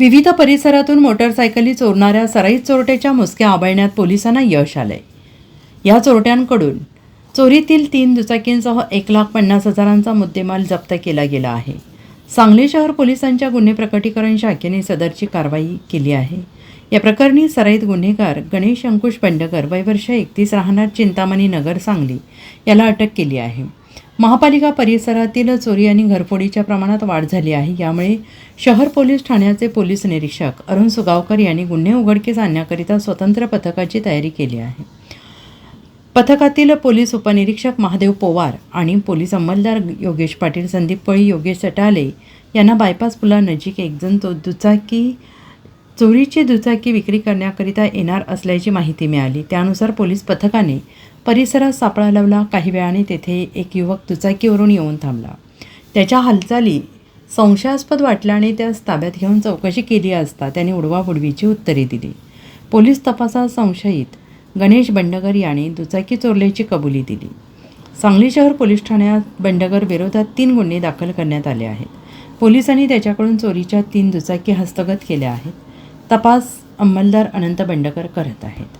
विविध परिसरातून मोटरसायकली चोरणाऱ्या सराईत चोरट्याच्या मुसक्या आबळण्यात पोलिसांना यश आलंय. या चोरट्यांकडून चोरीतील तीन दुचाकींसह एक लाख पन्नास हजारांचा मुद्देमाल जप्त केला गेला आहे. सांगली शहर पोलिसांच्या गुन्हे प्रकटीकरण शाखेने सदरची कारवाई केली आहे. या प्रकरणी सराईत गुन्हेगार गणेश अंकुश पंडकर वय वर्ष एकतीस राहणार चिंतामणी नगर सांगली याला अटक केली आहे. महापालिका परिसरातील चोरी आणि घरफोडीच्या प्रमाणात वाढ झाली आहे. यामुळे शहर पोलीस ठाण्याचे पोलीस निरीक्षक अरुण सुगावकर यांनी गुन्हे उघडकीस आणण्याकरिता स्वतंत्र पथकाची तयारी केली आहे. पथकातील पोलीस उपनिरीक्षक महादेव पोवार आणि पोलीस अंमलदार योगेश पाटील संदीप पळी योगेश सटाले यांना बायपास पुलानजीक एकजण तो दुचाकी चोरीची दुचाकी विक्री करण्याकरिता येणार असल्याची माहिती मिळाली. त्यानुसार पोलीस पथकाने परिसरात सापळा लावला. काही वेळाने तेथे एक युवक दुचाकीवरून येऊन थांबला. त्याच्या हालचाली संशयास्पद वाटल्याने त्यास ताब्यात घेऊन चौकशी केली असता त्याने उडवाबुडवीची उत्तरे दिली. पोलीस तपासात संशयित गणेश बंडगर याने दुचाकी चोरल्याची कबुली दिली. सांगली शहर पोलीस ठाण्यात बंडगर विरोधात तीन गुन्हे दाखल करण्यात आले आहेत. पोलिसांनी त्याच्याकडून चोरीच्या तीन दुचाकी हस्तगत केल्या आहेत. तपास अंमलदार अनंत बंडकर करत आहेत.